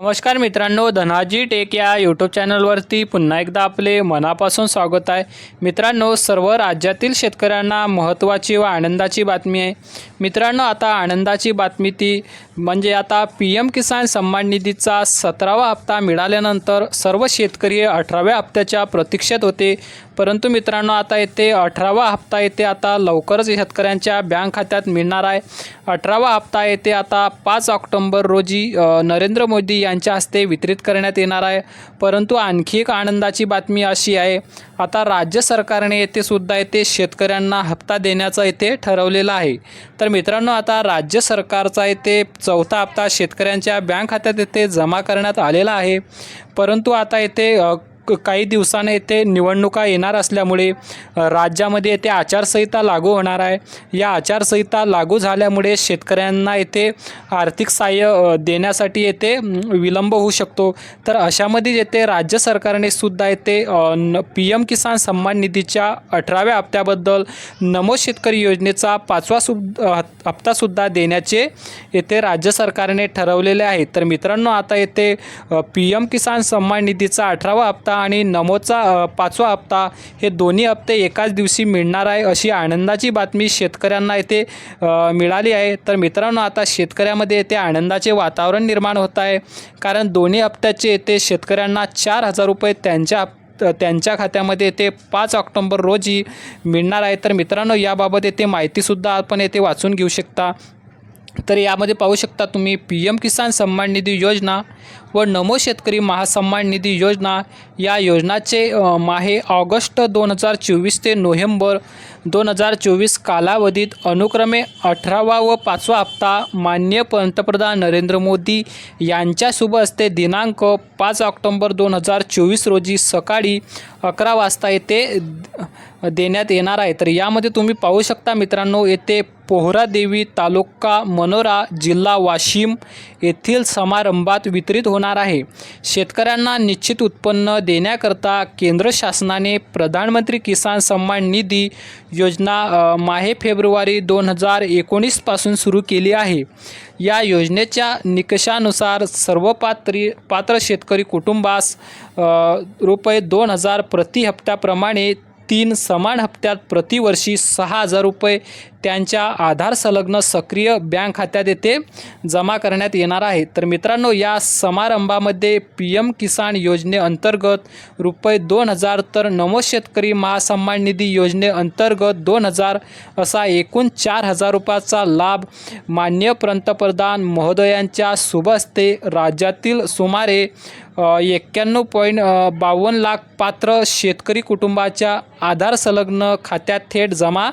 नमस्कार मित्रांनो धनाजी टेक या यूट्यूब चॅनलवरती पुन्हा एकदा आपले मनापासून स्वागत आहे. मित्रांनो सर्व राज्यातील शेतकऱ्यांना महत्त्वाची व आनंदाची बातमी आहे. मित्रांनो आता आनंदाची बातमी ती म्हणजे आता पी एम किसान सन्मान निधीचा सतरावा हप्ता मिळाल्यानंतर सर्व शेतकरी अठराव्या हप्त्याच्या प्रतीक्षेत होते. परंतु मित्रांनो आता येथे अठरावा हप्ता येथे आता लवकरच शेतकऱ्यांच्या बँक खात्यात मिळणार आहे. अठरावा हप्ता येथे आता पाच ऑक्टोंबर रोजी नरेंद्र मोदी यांच्या हस्ते वितरित करण्यात येणार आहे. परंतु आणखी एक आनंदाची बातमी अशी आहे. आता राज्य सरकारने येथे सुद्धा येथे शेतकऱ्यांना हप्ता देण्याचं येथे ठरवलेलं आहे. तर मित्रांनो आता राज्य सरकारचा येथे चौथा हप्ता शेतकऱ्यांच्या बँक खात्यात येथे जमा करण्यात आलेला आहे. परंतु आता येथे काही दिवसाने येथे निवडणुका येणार असल्यामुळे राज्यामध्ये येथे आचारसंहिता लागू होणार आहे. या आचारसंहिता लागू झाल्यामुळे शेतकऱ्यांना येथे आर्थिक सहाय्य देण्यासाठी येथे विलंब होऊ शकतो. तर अशामध्ये येथे राज्य सरकारने सुद्धा येथे पी एम किसान सन्मान निधीच्या अठराव्या हप्त्याबद्दल नमो शेतकरी योजनेचा पाचवा सु हप्तासुद्धा देण्याचे येथे राज्य सरकारने ठरवलेले आहे. तर मित्रांनो आता येथे पी एम किसान सन्मान निधीचा अठरावा हप्ता हप्ता आणि नमोचा पाचवा हप्ता हे दोन्ही हप्ते एकाच दिवशी मिळणार आहे अशी आनंदाची बातमी शेतकऱ्यांना येथे मिळाली आहे. तर मित्रांनो आता शेतकऱ्यामध्ये येथे आनंदाचे वातावरण निर्माण होत आहे. कारण दोन्ही हप्त्याचे येथे शेतकऱ्यांना चार हजार रुपये त्यांच्या त्यांच्या खात्यामध्ये ते पाच ऑक्टोंबर रोजी मिळणार आहे. तर मित्रांनो याबाबत येथे माहितीसुद्धा आपण येथे वाचून घेऊ शकता. तर यामध्ये पाहू शकता तुम्ही पी एम किसान सन्मान निधी योजना व नमो शेतकरी महासन्मान निधी योजना. या योजनाचे माहे ऑगस्ट दोन हजार चोवीस ते नोव्हेंबर दोन हजार चोवीस कालावधीत अनुक्रमे अठरावा व पाचवा हप्ता मान्य पंतप्रधान नरेंद्र मोदी यांच्या शुभ हस्ते दिनांक पाच ऑक्टोंबर दोन हजार चोवीस रोजी सकाळी अकरा वाजता येथे द- देण्यात येणार आहे. तर यामध्ये तुम्ही पाहू शकता मित्रांनो येथे पोहरा देवी तालुका मनोरा जिल्हा वाशिम येथील समारंभात वितरित होणार आहे. शेतकऱ्यांना निश्चित उत्पन्न देण्याकरता केंद्र शासनाने प्रधानमंत्री किसान सन्मान निधी योजना माहे फेब्रुवारी दोन हजार एकोणीसपासून सुरू केली आहे. या योजनेच्या निकषानुसार सर्व पात्री पात्र शेतकरी कुटुंबास रुपये दोन हजार प्रति हप्त्याप्रमाणे तीन समान हप्त्यात प्रतिवर्षी सहा हजार रुपये त्यांच्या आधार संलग्न सक्रिय बँक खात्यात येथे जमा करण्यात येणार आहे. तर मित्रांनो या समारंभामध्ये पी एम किसान योजनेअंतर्गत रुपये दोन हजार तर नमो शेतकरी महासन्मान निधी योजनेअंतर्गत दोन हजार असा एकूण चार हजार रुपयाचा लाभ मान्य पंतप्रधान महोदयांच्या शुभ राज्यातील सुमारे एक्क्याण्णव पॉईंट बावन्न लाख पात्र शेतकरी कुटुंबाच्या आधार संलग्न खात्यात थेट जमा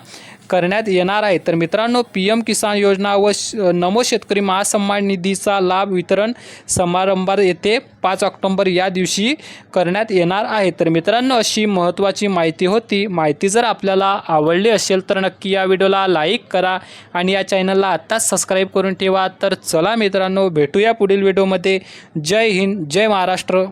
करण्यात येणार आहे. तर मित्रांनो पी एम किसान योजना व श नमो शेतकरी महासन्मान निधीचा लाभ वितरण समारंभात येथे पाच ऑक्टोंबर या दिवशी करण्यात येणार आहे. तर मित्रांनो अशी महत्त्वाची माहिती होती. माहिती जर आपल्याला आवडली असेल तर नक्की या व्हिडिओला लाईक करा आणि या चॅनलला आत्ताच सबस्क्राईब करून ठेवा. तर चला मित्रांनो भेटूया पुढील व्हिडिओमध्ये. जय हिंद जय महाराष्ट्र.